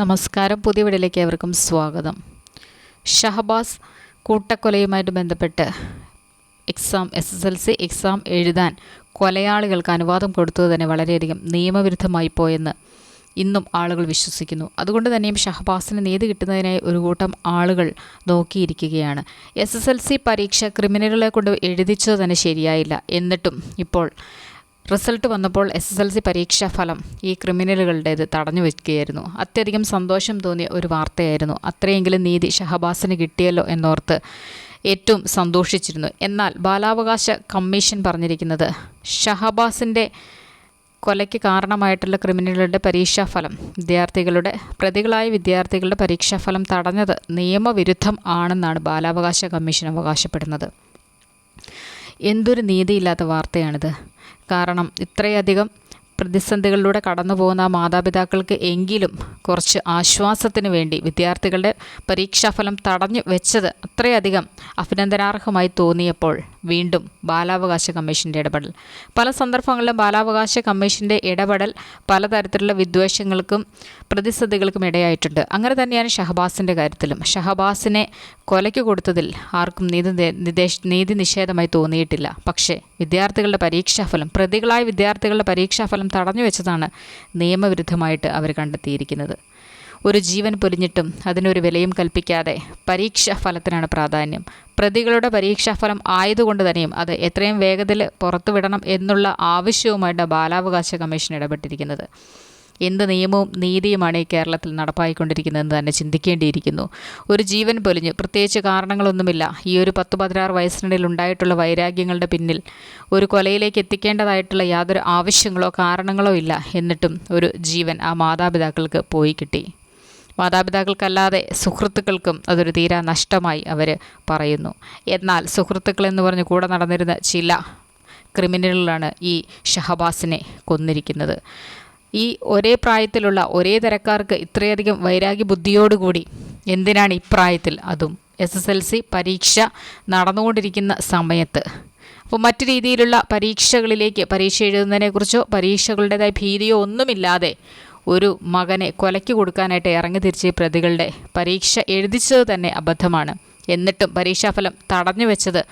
നമസ്കാരം. പുതിയ വീടിലേക്ക് ഏവർക്കും സ്വാഗതം. ഷഹബാസ് കൂട്ടക്കൊലയുമായിട്ട് ബന്ധപ്പെട്ട് exam S S L C exam എഴുതാൻ കൊലയാളികൾക്ക് അനുവാദം കൊടുത്തത് തന്നെ വളരെയധികം നിയമവിരുദ്ധമായി പോയെന്ന് ഇന്നും ആളുകൾ വിശ്വസിക്കുന്നു. അതുകൊണ്ട് തന്നെയും ഷഹബാസിന് നീതി കിട്ടുന്നതിനായി ഒരു കൂട്ടം ആളുകൾ നോക്കിയിരിക്കുകയാണ്. എസ് എസ് എൽ സി പരീക്ഷ ക്രിമിനലുകളെ കൊണ്ട് എഴുതിച്ചത് തന്നെ ശരിയായില്ല. എന്നിട്ടും ഇപ്പോൾ റിസൾട്ട് വന്നപ്പോൾ എസ് എസ് എൽ സി പരീക്ഷാ ഫലം ഈ ക്രിമിനലുകളുടേത് തടഞ്ഞു വയ്ക്കുകയായിരുന്നു അത്യധികം സന്തോഷം തോന്നിയ ഒരു വാർത്തയായിരുന്നു. അത്രയെങ്കിലും നീതി ഷഹബാസിന് കിട്ടിയല്ലോ എന്നോർത്ത് ഏറ്റവും സന്തോഷിച്ചിരുന്നു. എന്നാൽ ബാലാവകാശ കമ്മീഷൻ പറഞ്ഞിരിക്കുന്നത് ഷഹബാസിന്റെ കൊലയ്ക്ക് കാരണമായിട്ടുള്ള ക്രിമിനലുകളുടെ പരീക്ഷാഫലം വിദ്യാർത്ഥികളുടെ പ്രതികളായ വിദ്യാർത്ഥികളുടെ പരീക്ഷാഫലം തടഞ്ഞത് നിയമവിരുദ്ധം ആണെന്നാണ് ബാലാവകാശ കമ്മീഷൻ അവകാശപ്പെടുന്നത്. എന്തൊരു നീതിയില്ലാത്ത വാർത്തയാണിത്. കാരണം ഇത്രയധികം പ്രതിസന്ധികളിലൂടെ കടന്നു പോകുന്ന മാതാപിതാക്കൾക്ക് എങ്കിലും കുറച്ച് ആശ്വാസത്തിന് വേണ്ടി വിദ്യാർത്ഥികളുടെ പരീക്ഷാഫലം തടഞ്ഞു വെച്ചത് അത്രയധികം അഭിനന്ദനാർഹമായി തോന്നിയപ്പോൾ വീണ്ടും ബാലാവകാശ കമ്മീഷന്റെ ഇടപെടൽ. പല സന്ദർഭങ്ങളിലും ബാലാവകാശ കമ്മീഷന്റെ ഇടപെടൽ പലതരത്തിലുള്ള വിദ്വേഷങ്ങൾക്കും പ്രതിസന്ധികൾക്കും ഇടയായിട്ടുണ്ട്. അങ്ങനെ തന്നെയാണ് ഷഹബാസിന്റെ കാര്യത്തിലും. ഷഹബാസിനെ കൊലയ്ക്ക് കൊടുത്തതിൽ ആർക്കും നീതി നിദേശ നീതി നിഷേധമായി തോന്നിയിട്ടില്ല. പക്ഷേ വിദ്യാർത്ഥികളുടെ പരീക്ഷാഫലം പ്രതികളായ വിദ്യാർത്ഥികളുടെ പരീക്ഷാഫലം തടഞ്ഞു വെച്ചതാണ് നിയമവിരുദ്ധമായിട്ട് അവർ കണ്ടെത്തിയിരിക്കുന്നത്. ഒരു ജീവൻ പൊലിഞ്ഞിട്ടും അതിനൊരു വിലയും കൽപ്പിക്കാതെ പരീക്ഷാ ഫലത്തിനാണ് പ്രാധാന്യം. പ്രതികളുടെ പരീക്ഷാഫലം ആയതുകൊണ്ട് തന്നെയും അത് എത്രയും വേഗത്തിൽ പുറത്തുവിടണം എന്നുള്ള ആവശ്യവുമായിട്ട് ബാലാവകാശ കമ്മീഷൻ ഇടപെട്ടിരിക്കുന്നത്. എന്ത് നിയമവും നീതിയുമാണ് ഈ കേരളത്തിൽ നടപ്പായിക്കൊണ്ടിരിക്കുന്നതെന്ന് തന്നെ ചിന്തിക്കേണ്ടിയിരിക്കുന്നു. ഒരു ജീവൻ പൊലിഞ്ഞു പ്രത്യേകിച്ച് കാരണങ്ങളൊന്നുമില്ല. ഈ ഒരു പത്ത് പതിനാറ് വയസ്സിനിടയിൽ ഉണ്ടായിട്ടുള്ള വൈരാഗ്യങ്ങളുടെ പിന്നിൽ ഒരു കൊലയിലേക്ക് എത്തിക്കേണ്ടതായിട്ടുള്ള യാതൊരു ആവശ്യങ്ങളോ കാരണങ്ങളോ ഇല്ല. എന്നിട്ടും ഒരു ജീവൻ ആ മാതാപിതാക്കൾക്ക് പോയി കിട്ടി. മാതാപിതാക്കൾക്കല്ലാതെ സുഹൃത്തുക്കൾക്കും അതൊരു തീരാ നഷ്ടമായി അവർ പറയുന്നു. എന്നാൽ സുഹൃത്തുക്കൾ എന്ന് പറഞ്ഞ് കൂടെ നടന്നിരുന്ന ചില ക്രിമിനലുകളാണ് ഈ ഷഹബാസിനെ കൊന്നിരിക്കുന്നത്. ഈ ഒരേ പ്രായത്തിലുള്ള ഒരേ തരക്കാർക്ക് ഇത്രയധികം വൈരാഗ്യ ബുദ്ധിയോടുകൂടി എന്തിനാണ് ഇപ്രായത്തിൽ അതും? എസ് എസ് എൽ സി പരീക്ഷ നടന്നുകൊണ്ടിരിക്കുന്ന സമയത്ത്. അപ്പോൾ മറ്റു രീതിയിലുള്ള പരീക്ഷകളിലേക്ക് പരീക്ഷ എഴുതുന്നതിനെക്കുറിച്ചോ പരീക്ഷകളുടേതായ ഭീതിയോ ഒന്നുമില്ലാതെ ഒരു മകനെ കൊലയ്ക്ക് കൊടുക്കാനായിട്ട് ഇറങ്ങി തിരിച്ച് പ്രതികളുടെ പരീക്ഷ എഴുതിച്ചത് തന്നെ അബദ്ധമാണ്. എന്നിട്ടും പരീക്ഷാഫലം തടഞ്ഞു വെച്ചത്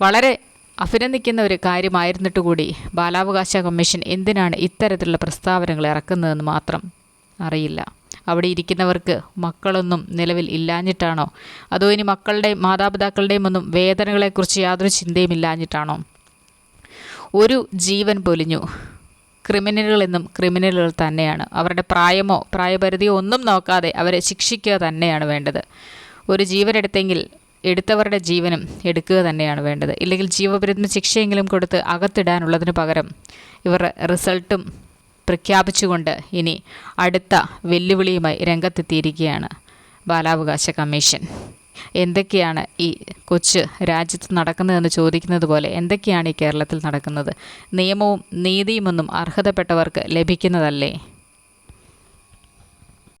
വളരെ അഭിനന്ദിക്കുന്ന ഒരു കാര്യമായിരുന്നിട്ട് കൂടി ബാലാവകാശ കമ്മീഷൻ എന്തിനാണ് ഇത്തരത്തിലുള്ള പ്രസ്താവനകൾ ഇറക്കുന്നതെന്ന് മാത്രം അറിയില്ല. അവിടെ ഇരിക്കുന്നവർക്ക് മക്കളൊന്നും നിലവിൽ ഇല്ലാഞ്ഞിട്ടാണോ? അതോ ഇനി മക്കളുടെയും മാതാപിതാക്കളുടെയും ഒന്നും വേദനകളെക്കുറിച്ച് യാതൊരു ചിന്തയും ഇല്ലാഞ്ഞിട്ടാണോ? ഒരു ജീവൻ പൊലിഞ്ഞു. ക്രിമിനലുകൾ എന്നും ക്രിമിനലുകൾ തന്നെയാണ്. അവരുടെ പ്രായമോ പ്രായപരിധിയോ ഒന്നും നോക്കാതെ അവരെ ശിക്ഷിക്കുക തന്നെയാണ് വേണ്ടത്. ഒരു ജീവൻ എടുത്തെങ്കിൽ എടുത്തവരുടെ ജീവനും എടുക്കുക തന്നെയാണ് വേണ്ടത്. ഇല്ലെങ്കിൽ ജീവപര്യന്തം ശിക്ഷയെങ്കിലും കൊടുത്ത് അകത്തിടാനുള്ളതിന് പകരം ഇവർ റിസൾട്ടും പ്രഖ്യാപിച്ചുകൊണ്ട് ഇനി അടുത്ത വെല്ലുവിളിയുമായി രംഗത്തെത്തിയിരിക്കുകയാണ് ബാലാവകാശ കമ്മീഷൻ. എന്തൊക്കെയാണ് ഈ കൊച്ച് രാജ്യത്ത് നടക്കുന്നതെന്ന് ചോദിക്കുന്നത് പോലെ എന്തൊക്കെയാണ് ഈ കേരളത്തിൽ നടക്കുന്നത്? നിയമവും നീതിയുമൊന്നും അർഹതപ്പെട്ടവർക്ക് ലഭിക്കുന്നതല്ലേ?